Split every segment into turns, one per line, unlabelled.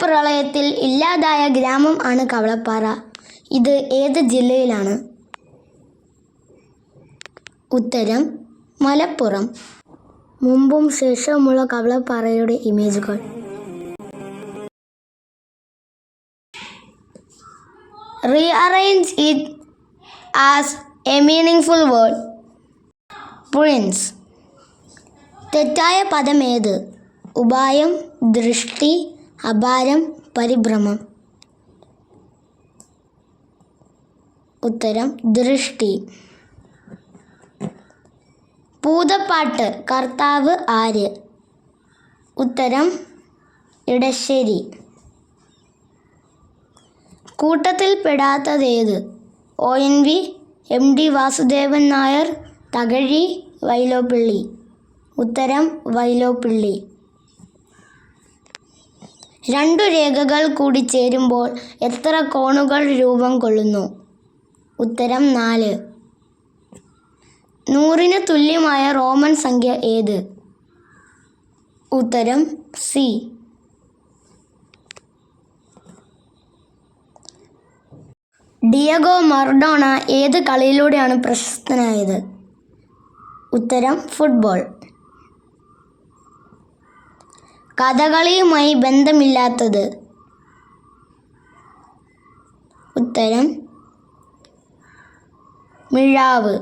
പ്രളയത്തിൽ ഇല്ലാതായ ഗ്രാമം ആണ് കവളപ്പാറ. ഇത് ഏത് ജില്ലയിലാണ്? ഉത്തരം മലപ്പുറം. മുമ്പും ശേഷവുമുള്ള കവളപ്പാറയുടെ ഇമേജുകൾ. Rearrange it as a meaningful word prince തെറ്റായ പദം ഏത് ഉപായം ദൃഷ്ടി അപാരം പരിഭ്രമം. ഉത്തരം ദൃഷ്ടി. പൂതപ്പാട്ട് കർത്താവ് ആര്? ഉത്തരം ഇടശ്ശേരി. കൂട്ടത്തിൽ പെടാത്തതേത്? O. N. V M. D. Vasudevan Nair Thakazhi Vyloppilly. ഉത്തരം വൈലോപ്പിള്ളി. രണ്ടു രേഖകൾ കൂടി ചേരുമ്പോൾ എത്ര കോണുകൾ രൂപം കൊള്ളുന്നു? ഉത്തരം നാല്. നൂറിന് തുല്യമായ റോമൻ സംഖ്യ ഏത്? ഉത്തരം സി. ഡിയഗോ മർഡോണ ഏത് കളിയിലൂടെയാണ് പ്രശസ്തനായത്? ഉത്തരം ഫുട്ബോൾ. കഥകളിയുമായി ബന്ധമില്ലാത്തത്. ഉത്തരം മിഴാവ്.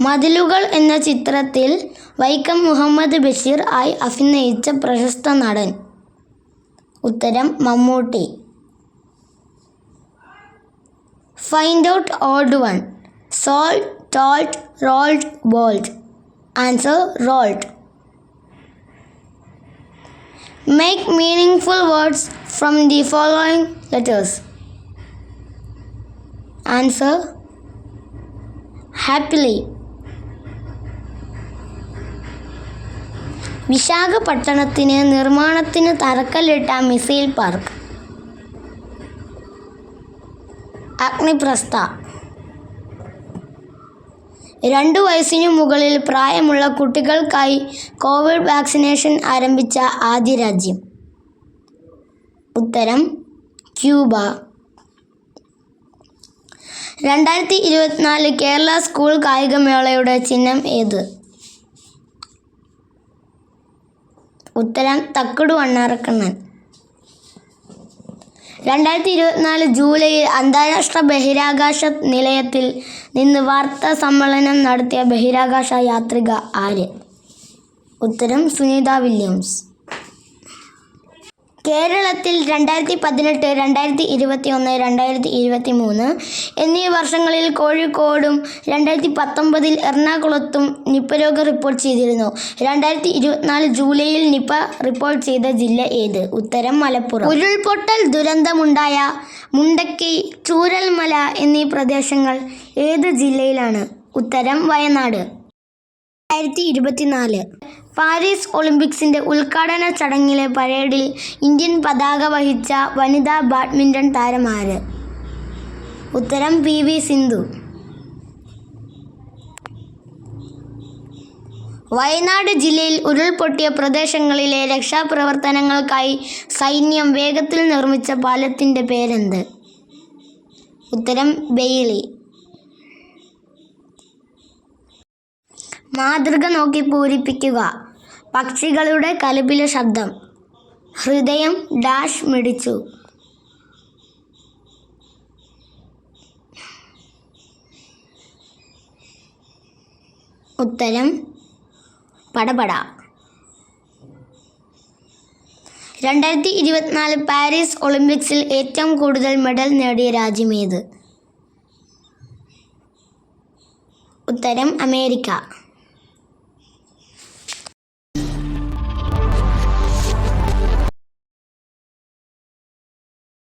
മതിലുകൾ എന്ന ചിത്രത്തിൽ വൈക്കം മുഹമ്മദ് ബഷീർ ആയി അഭിനയിച്ച പ്രശസ്ത നടൻ. ഉത്തരം Mammootty. Find out old one salt told rolled bolt answer rolled make meaningful words from the following letters. Answer Happily. വിശാഖപട്ടണത്തിന് നിർമ്മാണത്തിന് തറക്കല്ലിട്ട മിസൈൽ പാർക്ക് അഗ്നിപ്രസ്ഥ രണ്ടു വയസ്സിനു മുകളിൽ പ്രായമുള്ള കുട്ടികൾക്കായി കോവിഡ് വാക്സിനേഷൻ ആരംഭിച്ച ആദ്യ രാജ്യം. ഉത്തരം ക്യൂബ. രണ്ടായിരത്തി ഇരുപത്തിനാല് കേരള സ്കൂൾ കായികമേളയുടെ ചിഹ്നം ഏത്? ഉത്തരം തക്കുടു അണ്ണാറക്കണ്ണൻ. രണ്ടായിരത്തി ഇരുപത്തിനാല് ജൂലൈയിൽ അന്താരാഷ്ട്ര ബഹിരാകാശ നിലയത്തിൽ നിന്ന് വാർത്താ സമ്മേളനം നടത്തിയ ബഹിരാകാശ യാത്രിക ആര്? ഉത്തരം സുനിത വില്യംസ്. കേരളത്തിൽ രണ്ടായിരത്തി പതിനെട്ട് രണ്ടായിരത്തി ഇരുപത്തി ഒന്ന് രണ്ടായിരത്തി ഇരുപത്തി മൂന്ന് എന്നീ വർഷങ്ങളിൽ കോഴിക്കോടും രണ്ടായിരത്തി പത്തൊമ്പതിൽ എറണാകുളത്തും നിപ്പ രോഗം റിപ്പോർട്ട് ചെയ്തിരുന്നു. രണ്ടായിരത്തി ഇരുപത്തിനാല് ജൂലൈയിൽ നിപ്പ റിപ്പോർട്ട് ചെയ്ത ജില്ല ഏത്? ഉത്തരം മലപ്പുറം. ഉരുൾപൊട്ടൽ ദുരന്തമുണ്ടായ മുണ്ടക്കി ചൂരൽമല എന്നീ പ്രദേശങ്ങൾ ഏത് ജില്ലയിലാണ്? ഉത്തരം വയനാട്. രണ്ടായിരത്തി ഇരുപത്തിനാല് പാരീസ് ഒളിമ്പിക്സിന്റെ ഉദ്ഘാടന ചടങ്ങിലെ പരേഡിൽ ഇന്ത്യൻ പതാക വഹിച്ച വനിതാ ബാഡ്മിന്റൺ താരമാര്? ഉത്തരം പി വി സിന്ധു. വയനാട് ജില്ലയിൽ ഉരുൾപൊട്ടിയ പ്രദേശങ്ങളിലെ രക്ഷാപ്രവർത്തനങ്ങൾക്കായി സൈന്യം വേഗത്തിൽ നിർമ്മിച്ച പാലത്തിന്റെ പേരെന്ത്? ഉത്തരം ബെയിലി. മാതൃക നോക്കി പൂരിപ്പിക്കുക. പക്ഷികളുടെ കലുപിലെ ശബ്ദം. ഹൃദയം ഡാഷ് മിടിച്ചു. ഉത്തരം പടപട. രണ്ടായിരത്തി ഇരുപത്തിനാല് പാരീസ് ഒളിമ്പിക്സിൽ ഏറ്റവും കൂടുതൽ മെഡൽ നേടിയ രാജ്യം രാജ്യമേത് ഉത്തരം അമേരിക്ക.